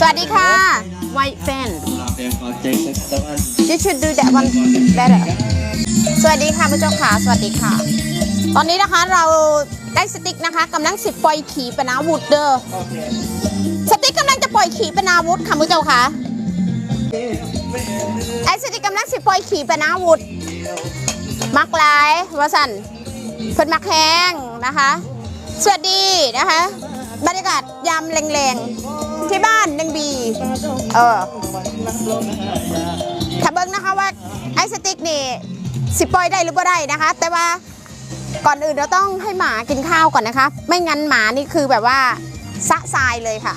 สวัสดีค่ะ White fan you should do that one better สวัสดีค่ะพระเจ้าค่ะ สวัสดีค่ะ ตอนนี้นะคะเราได้สติ๊กนะคะกำลังสิบปล่อยขีปนาวุธเด้อสติ๊กกำลังจะปล่อยขีปนาวุธค่ะพระเจ้าค่ะไอ้สติ๊กกำลังสิบปล่อยขีปนาวุธมักหลายวาสันเพิ่นมักแห้งนะคะ สวัสดีนะคะ บรรยากาศยามแรงๆ ที่บ้านนังบีเออถ้าเบิ้งนะคะว่าไอ้สติ๊กนี่สิปล่อยได้หรือไม่ได้นะคะ แต่ว่าก่อนอื่นเราต้องให้หมากินข้าวก่อนนะคะ ไม่งั้นหมานี่คือแบบว่าสะทรายเลยค่ะ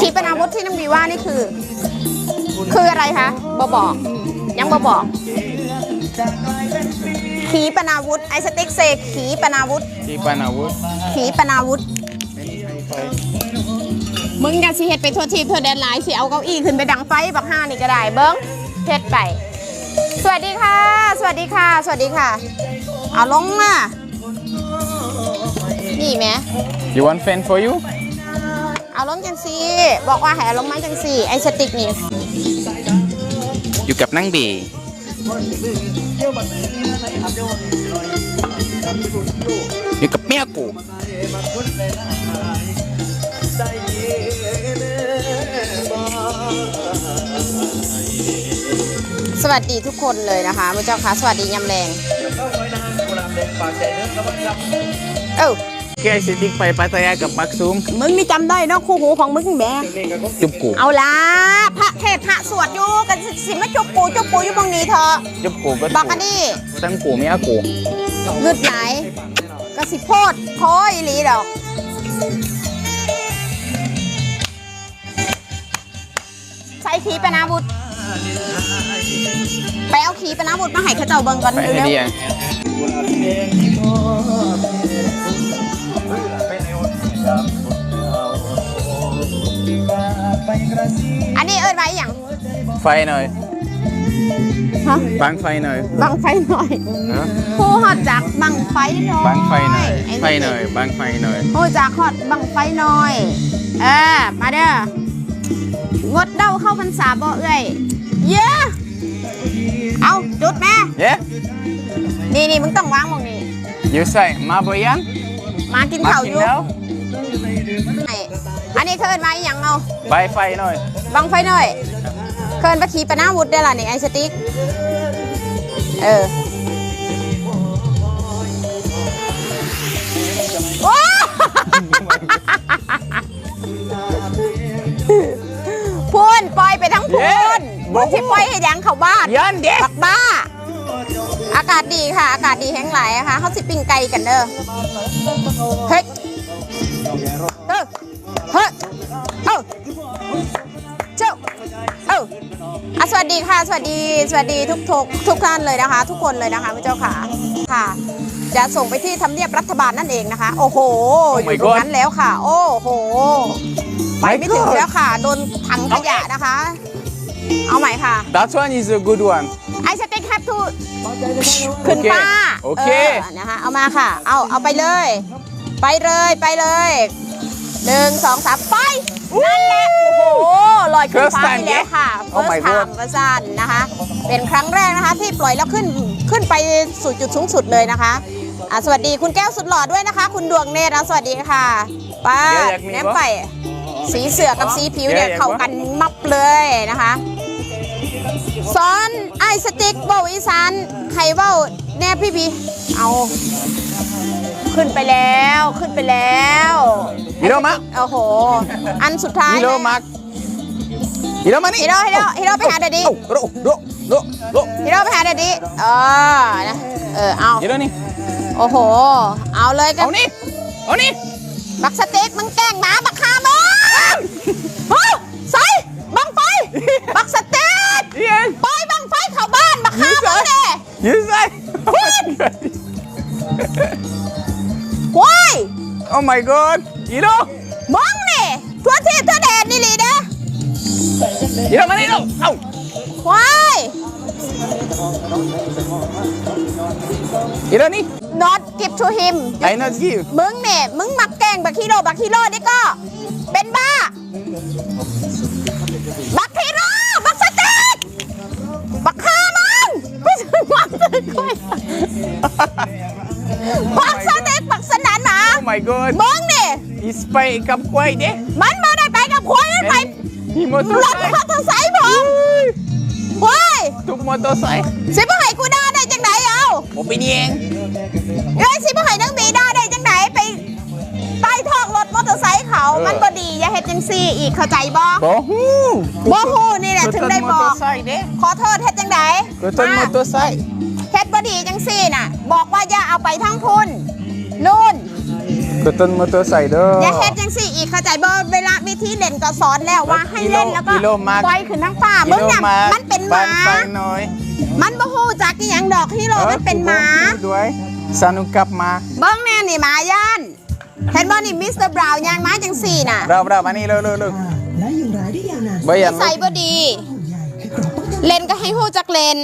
ขีปนาวุธที่น้องบีว่านี่คือ คืออะไรคะบอบอกยังบอบอก ขีปนาวุธไอสติ๊กเซขีปนาวุธที่ปานาวุธขีปนาวุธมึงอย่าสิเฮ็ดไปทั่วทีบทั่วแดนหลายสิเอาเก้าอี้ขึ้นไปดังไฟบักห้านี่ก็ได้เบิ้งเฮ็ดไป สวัสดีค่ะ สวัสดีค่ะ สวัสดีค่ะเอาลงมานี่แหม you want fan for you เอาลงจังสีบอกว่าให้เอาลงมาจังสีไอสติ๊กนี่อยู่กับนั่งบี อยู่กับเมียกูสวัสดีทุกคนเลยนะคะพระเจ้าค่ะสวัสดียำแรงเอ้าแกสิติ๊กไปปัตยากับมักซูมมึงนี่จำได้เนาะคู่หูของมึงแหม่จุบกูเอาละพระ เทศพระสวดอยู่กันสิสิมาจุบปูจุบปูอยู่บางนี้เถอะจุบกูก็บอกกันดิตั้งกูเมียกูงึดไหนก็สิโพดโพยอีหลีดอกใส่ขีปนาบุตรไปเอาขีปนาบุตรมาให้เข้าเจ้าเบิ่งก่อนไปให้เร็วดีอะๆ ไฟหน่อยฮะบังไฟหน่อยบังไฟหน่อยฮะผู้ฮอดจากบังไฟหน่อยบังไฟหน่อยอ้ไฟหน่อยบังไฟหน่อยผู้จากฮอดบังไฟหน่อย เออ มาเด้องดเด้าเข้าพรรษาบ่เอ้ยเย้เอาจุดแม่เย้นี่นี่มึงต้องวางมองนี่ you say มาบ่ยันมากินมาข้าวอกินยู่แล้วไอ้อันนี้เคินไว้หยังเอาใบไฟหน่อยบังไฟหน่อย เคินไปขี่ปะนาวุธได้ล่ะนี่ไอ้สติ๊กเออโอ้พูนปล่อยไปทั้งพูนเย้มึงที่ปล่อยให้ยังเข้าบ้านยันเด็กบักบ้า อากาศดีค่ะ อากาศดีแห้งไหลายอะค่ะเขาสิปิ้งไก่กันเด้อเฮ้ยเฮ้ยเฮ้ยเอ้าเจ้าเอ้าอะสวัสดีค่ะ สวัสดี สวัสดีทุกทุกทุกท่านเลยนะคะ ทุกคนเลยนะคะพระเจ้าค่ะค่ะ จะส่งไปที่ทำเนียบรัฐบาลนั่นเองนะคะ โอ้โห Oh อ my ยู่ตรงนั้นแล้วค่ะ โอ้โห ไปไม่ถึง My God แล้วค่ะ โดนถังขยะนะคะ เอาใหม่ค่ะ that one is a good one ไอสติ๊กแฮปทูขึ้นป้าโอเคนะคะเอามาค่ะ เอาเอาไปเลย ไปเลยไปเลย หนึ่งสองสามไปนั่นแหละโอ้โหลอยขึ้น First ฟ้า time ไปแล้วค่ะ Oh my first time ประสันนะคะ เป็นครั้งแรกนะคะ ที่ปล่อยแล้วขึ้นขึ้นไปสู่จุดสูงสุดเลยนะคะอะสวัสดีคุณแก้วสุดหล่อด้วยนะคะ คุณดวงเนตรนะสวัสดีค่ะป้าเดี๋ยวอยากมีแนมปะ ไป สีเสือกับสีผิวเนี่ยเดี๋ยวอยากเข้ากันมับเลยนะคะสอนไอ้สติ๊กเบ้าอีสานใครเบ้าแน่พี่บีเอา ขึ้นไปแล้วขึ้นไปแล้วฮิโรมะโอ้โห อันสุดท้ายฮิโรมักฮิโรมานี่ฮิโร่ฮิโร่ฮิโร่ไปหาเดดดี้โอ้โรโรโรโรฮิโร่ไปหาเดดดี้เออนะเออเอาฮิโรนี่โอ้โห เอาเลยกัเอานี่เอานี่บักสติ๊กมึงแกล้งหมาบักคาร์บอนเฮ้ยใส่บังไฟบักสติ๊กเอียนปล่อยบังไฟเข้าบ้านบักคาร์บอนเด้ยูไซ ว้ายโอ้ my god ฮิโรมองนี่ทั่วที่ทั่วแดนนี่ลีเด้ฮิโรมานี่ลูกเอ้าว้ายอีโร่นี่ not give to him I not give มึงเนี่ยมึงมักแกล้งบักฮีโร่บักฮีโร่นี่ก็ เป็นบ้า บักฮีโร่บักสเต็กบักฆ่ามันไม่ใช่บักสเต็กกล้วย บักสเต็กบักสนานหมา Oh my god มึงเนี่ย He's ไปกับควายเด้มันมาได้ไปกับควายมันไปมีมอเตอร์รไซถค์มอเตอร์ไซค์ผมเว้ยทุกมอเตอร์ไซค์สิบ่ให้กูด่าได้จังไหนเอาผมเป็นเองเอ้ยสิบ่ให้นังบีด่าได้จังไหนไปใต้ท้องรถมอเตอร์ไซค์เขา มันบ่ดีอย่าเฮ็ดจังซี่อีกเข้าใจบ่บอฮู้บ่ฮู้นี่แหละถึงได้มบอเตออกร์ไซค์เด้ขอโทษเฮ็ดจังไดก็ต้นมอเตอร์ไซค์ เฮ็ดบ่ดีจังซี่น่ะ บอกว่าอย่าเอาไปทั้งพุ่นนู่นก็ต้นมอเตอร์ไซค์เด้ออย่าเฮ็ดจังซี่อีกเข้าใจบ่เวลาวิธีเล่นก็สอนแล้วว่าให้เล่นแล้วก็กิโลมาปล่อยขึ้นทั้งฟ้ามึงน่ะมันเป็นหมาบ้านไฟน้อยมันบ่ฮู้จักอีหยังดอกฮีโร่มันเป็นหมาออด้วยสนุกกลับมาเบิ้งแน่นี่หมาย่านเห็นบ่นี่มิสเตอร์บราวน์ยางมาจังสี่น่ะเราเรามานี่เร็วเร็วเร็วและอยู่รายได้ยาวนานใบยันใส่บ่ดีใหญ่ให้กรอบป้องกันเล่นก็ให้ฮู้จักเล่น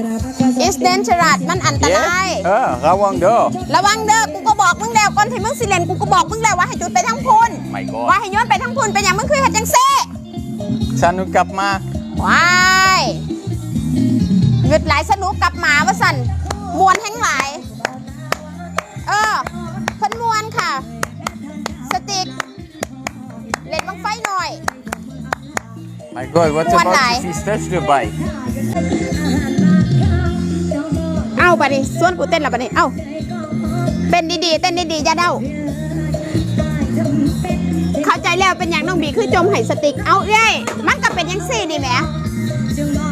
คณะภาคการ is dangerous มันอันตราย เออระวังเด้อ ระวังเด้อ กูก็บอกมึงแล้วก่อนที่มึงสิเล่นกูก็บอกมึงแล้วว่าให้จุดไปทั้งพุ่นไม่ก็ว่าให้ย้อนไปทั้งพุ่นเป็นอย่างมึงคือเฮ็ดจังซี่สนุกกลับมาว้ายหยุดหลายสนุกกับหมาว่าสั่นมวนแห่งหลาย เออเพิ่นมวนค่ะ สติกเล่นบังไฟหน่อย My God what วันไหน about if he touch the bike เอ้าบัดนี้ส่วนกูเต้นและบัดนี้เอ้าเต้นดีๆเต้นดีๆอย่าเด้าเข้าใจแล้วเป็นอย่างน้องบีคือจมไห้สติกเอาเอ้ยมันก็เป็นยังซี่นี่แหม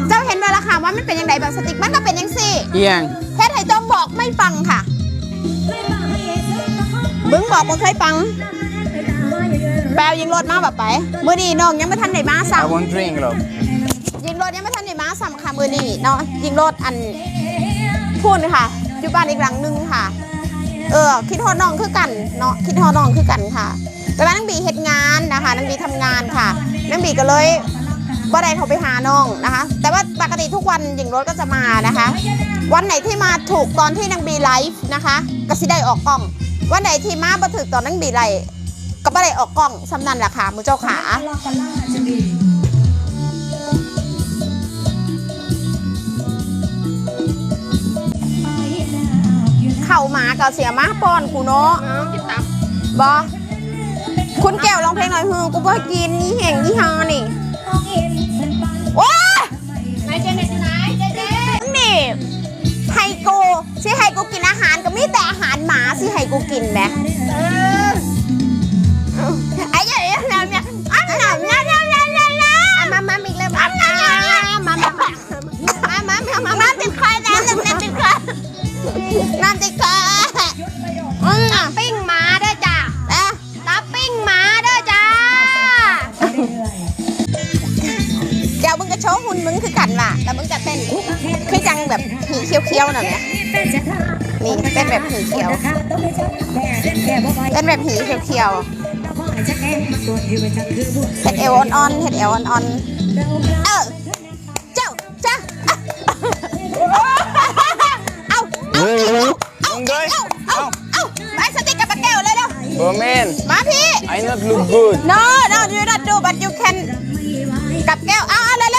เจ้าเห็นไหมล่ะค่ะว่ามันเป็นยังไงแบบสติกมันก็เป็นยังซี่เอียงเฮ็ดให้จอมบอกไม่ฟังค่ะบึ้งบอกบ่เคยฟังแปลยิงรถมาแบบไปมื้อนี้น้องยังไม่ทันได้มา I ซ้ำ won't drink หรอกยิงรถยังไม่ทันได้มาซ้ำค่ะมื้อนี้เนาะยิงรถอัน พูดค่ะอยู่บ้านอีกหลังนึงค่ะ เออคิดฮอดน้องคือกันเนาะคิดฮอดน้องคือกันค่ะแต่ว่านังบีเฮ็ดงานนะคะนังบีทำงานค่ะนังบีก็เลยบ่ได้โทรไปหาน้องนะคะ แต่ว่าปกติทุกวันยิงรถก็จะมานะคะ วันไหนที่มาถูกตอนที่นังบีไลฟ์นะคะก็สิได้ออกกล้อง วันไหนที่มาบ่ถูกตอนนังบีไลฟ์ก็บ่ได้ออกกล้องสำนันแหละค่ะมือเจ้าขา เข่าหมาก็เสียมาป้อนกูเนาะบอคุณแก้วร้องเพลงหน่อยฮือกูบ่ให้กินนี่แห่งนี่ฮานี่โอ้ยไหนเจเนไหนเจเจนี่ไฮกูสิให้กูกินอาหารก็มีแต่อาหารหมาสิให้กูกินแหม ต้นแบบผีเคี้ยวเต้นแบบผีเคี้ยวๆเฮ็ดเอวอ่อนๆเฮ็ดเอวอ่อนๆเออเจ้าจ้าเอาเฮ้ยเร็วลงเลยเอาเอาเอาไอ้สติ๊กกับปากแก้วเลยเร็วโอ้ man มาพี่ I not look good no no you not do but you can กับแก้วเอาเอาเร็ว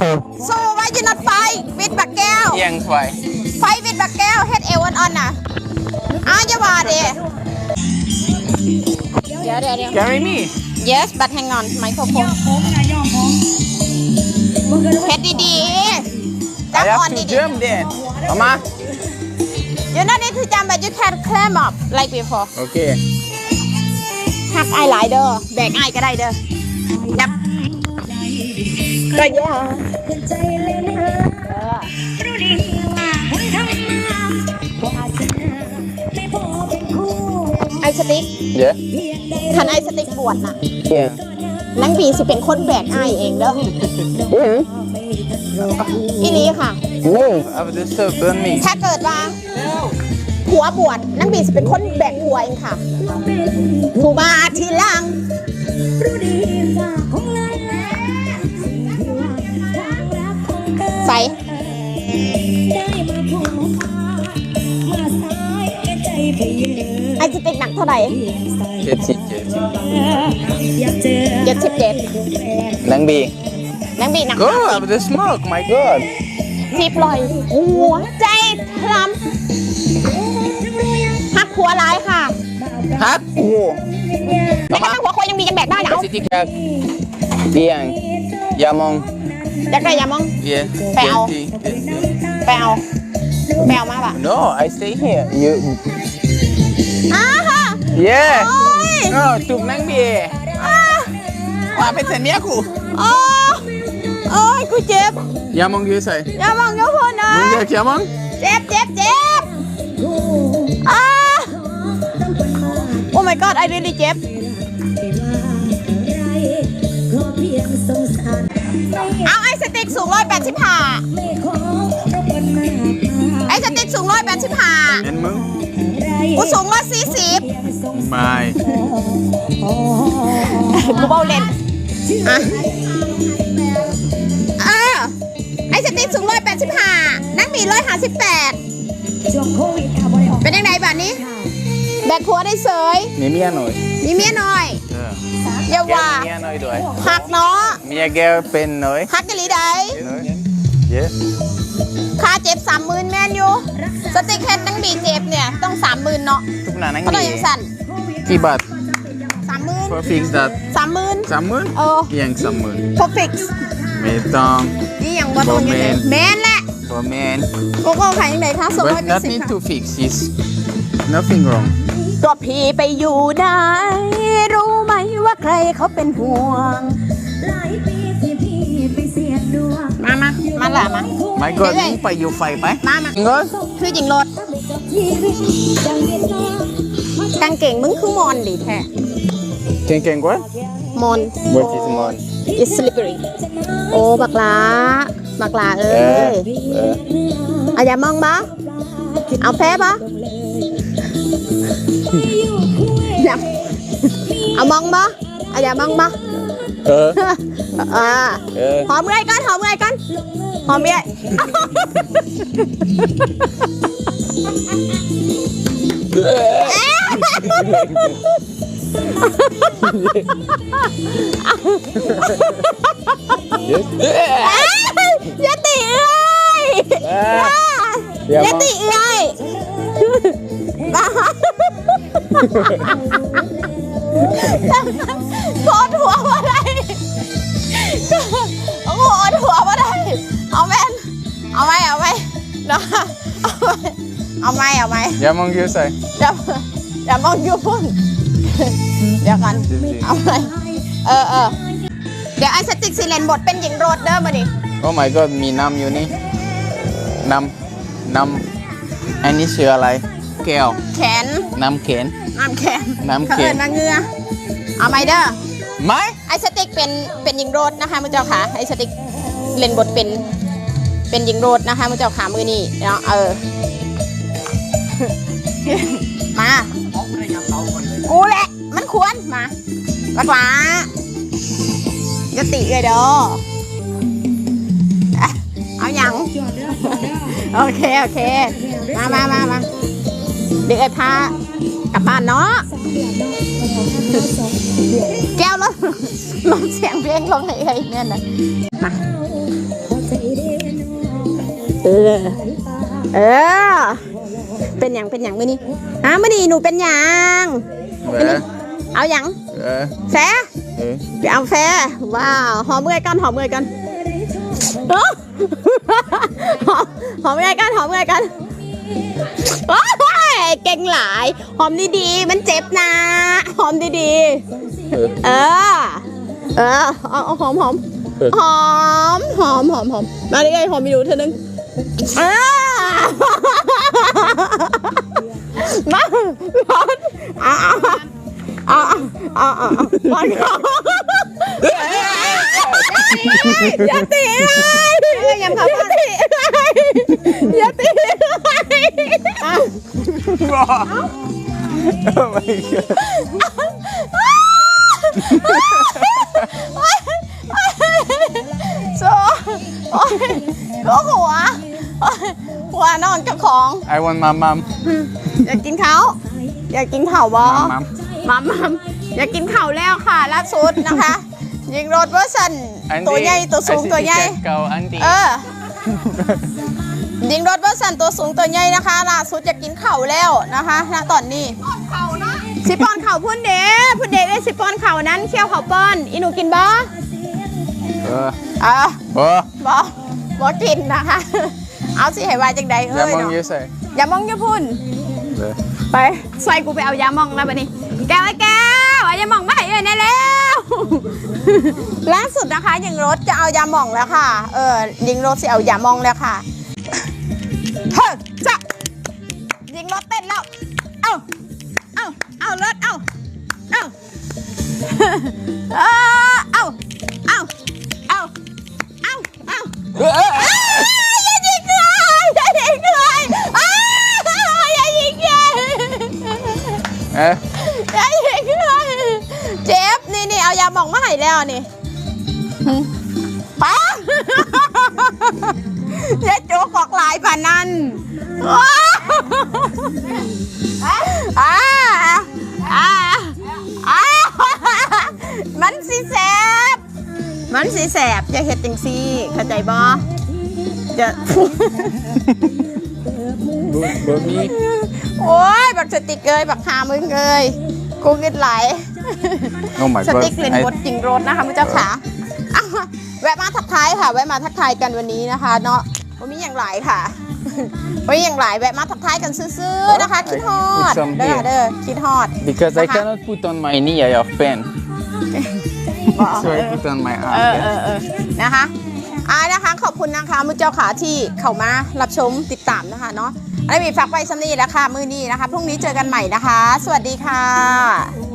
Thanks for สู้ว่า you not fight with ปากแก้ว เอียงไฟไฟวิดบักแก้วเฮ็ดเอวอ่อนๆน่ะอ้าวอย่าว่าเด้เดี๋ยวเดี๋ยวเดี๋ยว carry me yes but hang on ไมโครโฟนเฮ็ดดีๆ I จับอ่อน have to ดี jump then เอามา ๆ you not need to jump but you can climb up like before โอเค หักไอายหลายเด้อแบกไอายก็ได้เด้อยับ ก็ยาไอสติ๊กเดี๋ยวคันไอสติ๊กปวดน่ะเอียงนังบีสิเป็นคนแบกไอายเองเด้อเอียงอีหลีค่ะ move I will disturb on me ถ้าเกิดว่าผัวบวชนางบีจะเป็นคนแบกผัวเองค่ะผู้มาทีหลัง รู้ดีฝากของเรา ใส่ได้มาพบมาสายแก่ใจไปเยอะไอจิติกหนักเท่าไหร่เจ็ดสิบเจ็ดสิบอยากเจอเจ็ดสิบเจ็ดนังบีนางบีหนัก go have the smoke my god จีบลอยหัวใจทรมหักผัวร้ายค่ะฮักโอ้แม้กระทั่งหัวควายยังมียังแบกได้เหรอสิที่แคกเดียงยามอง อยากได้อย่ามองเย่ไปเอาไปเอาไปเอามาป่ะ no I stay here you อ้าค่ะ yeah โอ้ย no จุกนังบีว่าเป็นเสนียกูโอ้โอ้ยกูเจ็บยามองอยู่ใส่อย่ามองอย่าพูดนะมึงอยากยามองเจ็บเจ็บเจ็บอ้าโอ้ my god I really เจ็บ เอาไอ้สติ๊กสูงร้อยแปดสิบห้าไม่ขอรบกวนมากไอ้สติ๊กสูงร้อยแปดสิบห้าเห็นมึงกูสูงร้อยสี่สิบไม่กูเบาเล่นอะเออไอ้สติ๊กสูงร้อยแปดสิบห้านั่งมีร้อยห้าสิบแปดช่วงโควิดค่ะบริออกเป็นยังไงแบบนี้ แบกหัวได้เสยมีเมียหน่อย มีเมียหน่อยเอออย่าแกว่ามีเมียหน่อยด้วยหักเนาะเมียแกเป็นหน่อยหักกันหรือใดเย้ค่าเจ็บสามหมื่นแม่นอยู่ สติ๊กเฮดนั่งบีเจ็บเนี่ยต้องสามหมื่นเนาะทุกหนานังเขาต้องบียังสั่นกี่บาทสามหมื่น for fix that สามหมื่นสามหมื่นเออยังสามหมื่นพอฟิกซ์ไม่ต้องนี่ยังว่าต้องยังไงบ่แม่น แม่นแหละ for man โกโก้ขายยังไงคะสองร้อย but แปดสิบ nothing ค่ะ to fix is nothing wrong ก็พี่ไปอยู่ไหนรู้ไหม ว่าใครเขาเป็นห่วง หลายปีที่พี่ไปเสี่ยงดวงมามามาละมา my god เฮ้ยมึงไปอยู่ไฟไปมามาจริงเหรอคือจริงรถชีวิตดังเวลากางเก่งมึงคือมอนดีแท้เก่งๆกว่ามอน what is mon is slippery โอ้บักลาบักลาเอ้เออยเออเอาอย่ามองบ่เอาแพ้บ่อย่า เอามองบ่เอาอย่ามองบ่เออ อ่าเออ หอมเลยกันหอมเลยกันหอมเลยอย่าตีเอ้ยอย่าอย่ามองตีเอ้ย บ้าโคตรหัวมาได้โอ้โหหัวมาได้เอาแม่นเอาไหมเอาไหมเนาะเอาไหมเอาไหมอย่ามองอยู่ใส่เดี๋ยวเดี๋ยวมองยูพุ่นเดี๋ยวกันเอาไหมเออเออเดี๋ยวไอ้สติ๊กซีเลนบทเป็นหญิงโรดเด้อมาดิโอ้ my god มีน้ำอยู่นี่น้ำน้ำอันนี้ชื่ออะไร แก้วแขนน้ำเข็น น้ำแขนน้ำแขนเขาเอินมาเงือเอาไหมเด้อไม่ไอ้สติ๊กเป็นเป็นหญิงโรดนะคะมุเจ้าขาไอ้สติ๊กเล่นบทเป็นเป็นหญิงโรดนะคะมุเจ้าขามือนี่เนาะเออมากูแหละมันควรมาบักหลาจะติเลยเด้ออะเอาอย่างโอเคโอเคมามามามาเดี๋ยวไอ้พา กลับบ้านเนาะแก้วแล้วลองเสียงเพลงลองให้ไอ้เนี่ยนะมาเออ เออ เป็นอย่างเป็นอย่างมื่อนี้อะมื่อนี้หนูเป็นอย่างเออเอาอย่างเออแฟร์เออไปเอาแฟร์ว้าวหอมเมื่อยกันหอมเมื่อยกันเอ้อหอมหอมเมื่อยกันหอมเมื่อยกัน โอ้ยเก่งหลาย หอมดีๆ มันเจ็บนะ หอมดีๆ เออ เออเออเอาเอาหอมหอมเออหอมหอมหอมหอมมาดิไอ้หอมมีดูเธอนึงเออมาร้อนอะอะอะอะอะร้อนเขา อย่าตีเลยอย่าตีเลยอย่าตีเลย Oh my god. โซโอ้ยก็หัวโอ๊ยหัวนอนกับของ I want my mom. อยากกินเขาวอยากกินข้าวบอ My mom. มัมมัมอยากกินข้าวแล้วค่ะล่าสุดนะคะ ยิงรถเวอร์ชัน Andy, ตัวใหญ่ตัวสูง I see ตัวใหญ่ ticket kau, Andy. เออยิงรถเวอร์ชันตัวสูงตัวใหญ่นะคะล่าสุดอยากกินข้าวแล้วนะคะณตอนนี้สิปอนเข่าวพุ่นเด้พุ่นเด้ได้สิปอนเข่าวนั้นเคี่ยวเข่าวป้อนอีหนูกินบ่ Uh, อะ oh, บ่บ่กินนะคะ เอาสิให้ว่าจังใดเอ้ย Jamon เนาะ you say. อย่ามองอย่าพุ่น Uh, ไปใส่กูไปเอายามองแล้วบัดนี้ แก้วไอ้แก้วเอายามองมาให้เอ้ยแน่แล้ว ล่าสุดนะคะยิงรถจะเอายามองแล้วค่ะ เออยิงรถสิเอายามองแล้วค่ะเฮ้ยจะยิงรถเต้นแล้ว เอ้า เอ้า เอารถเอ้า เอ้า เออเอ้า เอ้า เอ้า เอ้า เอ้าอย่ายิงเลยอย่ายิงเลยอ้าวอย่ายิงเลย eh? อย่ายิงเลยเจ็บนี่นี่ เอายาหมองมาให้แล้วนี่หึป้าอย่าโจกออกหลายผ่านนั้นว้าวอ่าอ่าอ่ามันสิแสบ มันสิแสบจะเฮ็ดจังซี่เข้าใจบ่จะ Bumi. โอ้ย บักสติกเกยบักหามึงเกยกูเงินไหล Oh my ส god. ติ๊กเล่น I- บทจริงรถนะคะมุเจ้าขาอะแวะมาทักทายค่ะแวะมาทักทายกันวันนี้นะคะเนาะวันนี้อย่างไรค่ะวันนี้อย่างไรแวะมาทักทายกันซื่อๆนะคะคิดฮอด Put some เด้อ here. เด้อคิดฮอด Because I Uh-huh. cannot put on my knee, I have pain. บอก So I put on my เอ arm. อเออเออนะคะอ่านะคะ ขอบคุณนะคะมุเจ้าขาที่เข้ามารับชมติดตามนะคะเนาะอันนี้มีฝากไปสำนีแล้วค่ะ มือนี้นะคะ พรุ่งนี้เจอกันใหม่นะคะ สวัสดีค่ะ